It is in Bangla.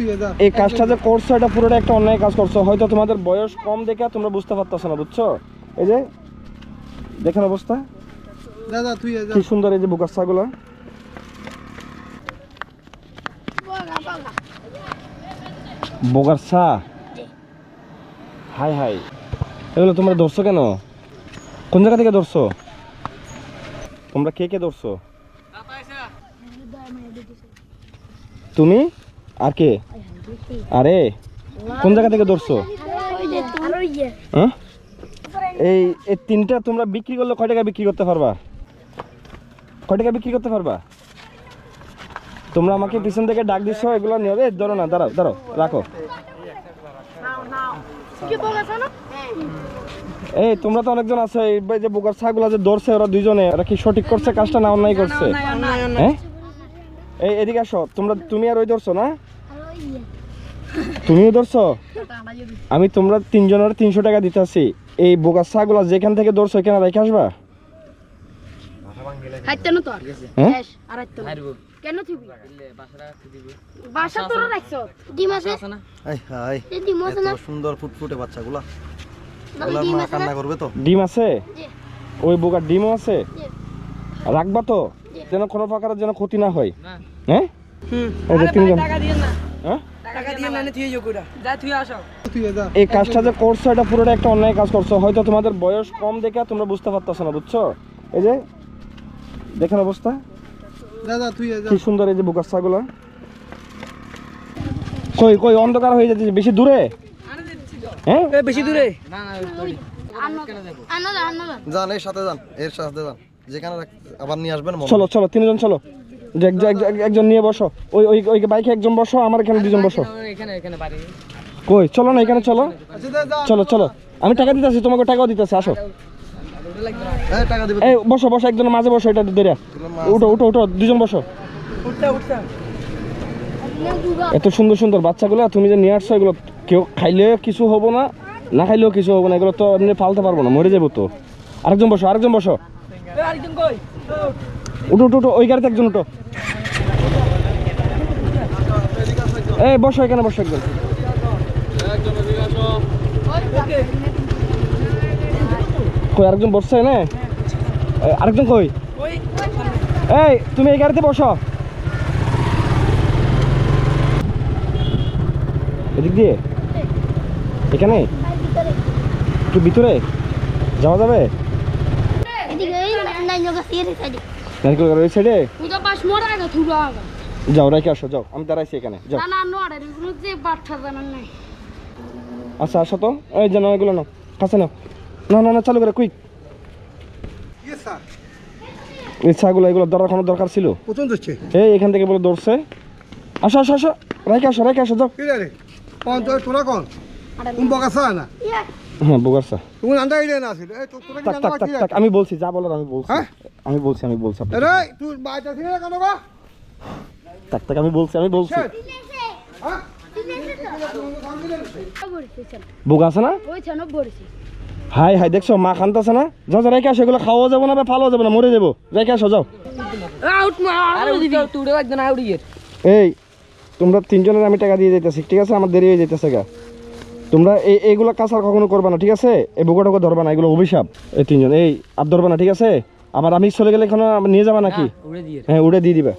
তুই এই কাজটা যে করছ এটা পুরোটা একটা অন্যায় কাজ করছ। হয়তো তোমাদের বয়স কম দেখে তোমরা বুঝতে পারতেছো না বুঝছ? এই যে দেখেন অবস্থা। যা তুই কি সুন্দর এই যে বুকাচ্ছাগুলো হাই হাই। এগুলো তোমরা ধরছো কেন? কোন জায়গা থেকে ধরছো? তোমরা কে কে ধরছো? তুমি? আর কে? আরে, কোন জায়গা থেকে ধরছো? হ্যাঁ? এই এই তিনটা তোমরা বিক্রি করলে কয় টাকা বিক্রি করতে পারবা? কয় টাকা বিক্রি করতে পারবা? তোমরা আমাকে পিছন থেকে ডাক দিচ্ছ এগুলো নিয়ে ধরো না, দাঁড়াও দাঁড়াও, রাখো। এই, তোমরা তো অনেকজন আছে, এই যে বোকার ছাগুলা যে ধরছে ওরা দুইজনে। ওরা কি সঠিক করছে? কাজটা না অন্যায় করছে? হ্যাঁ? এই, এদিকে আসো, তোমরা, তুমি আর ওই ধরছো না? তুমিও ধরছো? আমি তোমরা তিনজনের তিনশো টাকা দিতেছি এই বোকার ছাগুলা যেখান থেকে ধরছো এখানে রেখে আসবা? হ্যাঁ? ডিম আছে? হাই হাই এই ডিম আছে এত না? সুন্দর ফুটফুটে বাচ্চাগুলা। বাবা, ওগুলা ডিম মা আছে না? কান্না করবে তো? ডিম আছে? ওই বোকার ডিমও আছে? রাখবা তো? যেন কোনো প্রকারের যেন ক্ষতি না হয়। হ্যাঁ? হ্যাঁ যা এই কাজটা যে করছ এটা পুরোটা একটা অন্যায় কাজ করছ। হয়তো তোমাদের বয়স কম দেখে তোমরা বুঝতে পারতেছো না বুঝছ? এই যে দেখেন অবস্থা। যা যা তুই কি সুন্দর এই যে বুকাচ্ছাগুলো কই কই অন্ধকার হয়ে যাচ্ছে বেশি দূরে? হ্যাঁ? বেশি দূরে। আনো আনো আনো যান এর সাথে যান এর সাথে যান। যেখানে আবার নিয়ে আসবেন মনে চলো চলো তিনজন চলো। একজন নিয়ে বসো। ওই ওই ওই বাইকে একজন বসো আমার এখানে দুজন বসো। কই? চলো না এখানে চলো। চলো চলো। আমি টাকা দিতেছি তোমাকে টাকাও দিতেছি আসো। এই দিবে। এই বসো বসো একজন মাঝে বসো এটা ধরে। উঠো উঠো উঠো দুজন বসো। এত সুন্দর সুন্দর বাচ্চাগুলো তুমি যে নিয়ে আসছো এগুলো কেউ খাইলেও কিছু হব না না খাইলেও কিছু হব না এগুলো তো এমনি পালতে পারব না মরে যাব তো। আরেকজন বসো আরেকজন বসো। আরেকজন কই? উঠো উঠো উঠো, ওই গাড়িতে একজন উঠো। এই, বসো এখানে, বসো একজন। কই, আরেকজন বসছে না আরেকজন কই? এই, তুমি এই গাড়িতে বসো। এদিক দিয়ে? এখানে? একটু ভিতরে? যাওয়া যাবে? নারকেল গাড়ি ওই সাইডে পূজা পাস মোরা আগা আগা। যাও রেখে আসো যাও। আমি দাঁড়াইছি এখানে যাও। না না নোয়ারে এগুলো যে বাচ্চা জানার নাই। আচ্ছা আসো তো। এই যে নাও এগুলো নাও। কাছে নাও। না না না চালু করে কুইক ইয়ে স্যার এই ছাগুলো এগুলো ধরার কোনো দরকার ছিল? এই এখান থেকে বলে দৌড়ছে আসো আসো আসো। রেখে আসো রেখে আসো যাও। কি রে কোন তোরা কোন? কোন বকাসা না? ইয়া। হ্যাঁ বুগারসা তুমি না তাক তাক তাক তাক আমি বলছি যা বলার আমি বলছি হ্যাঁ? আমি বলছি আমি বলছি কেন গো তাক তাক আমি বলছি আমি বলছি হ্যাঁ আছে না হাই হাই দেখছ মা খানতাছে না যাও যাও রেখে আসো এগুলো খাওয়া যাব না বা ফালাও যাবে না মরে যাব রেখে আসো যাও এই তোমরা তিনজনের আমি টাকা দিয়ে যাইতেছি ঠিক আছে আমার দেরি হয়ে যাইতেছে গা তোমরা এই এইগুলো কাজ আর কখনো করবে না ঠিক আছে? এই বুকা টুকু ধরবা না এগুলো অভিশাপ। এই তিনজন এই আর ধরবা না ঠিক আছে? আবার আমি চলে গেলে এখানে নিয়ে যাবা নাকি? হ্যাঁ উড়ে দিয়ে দিবা।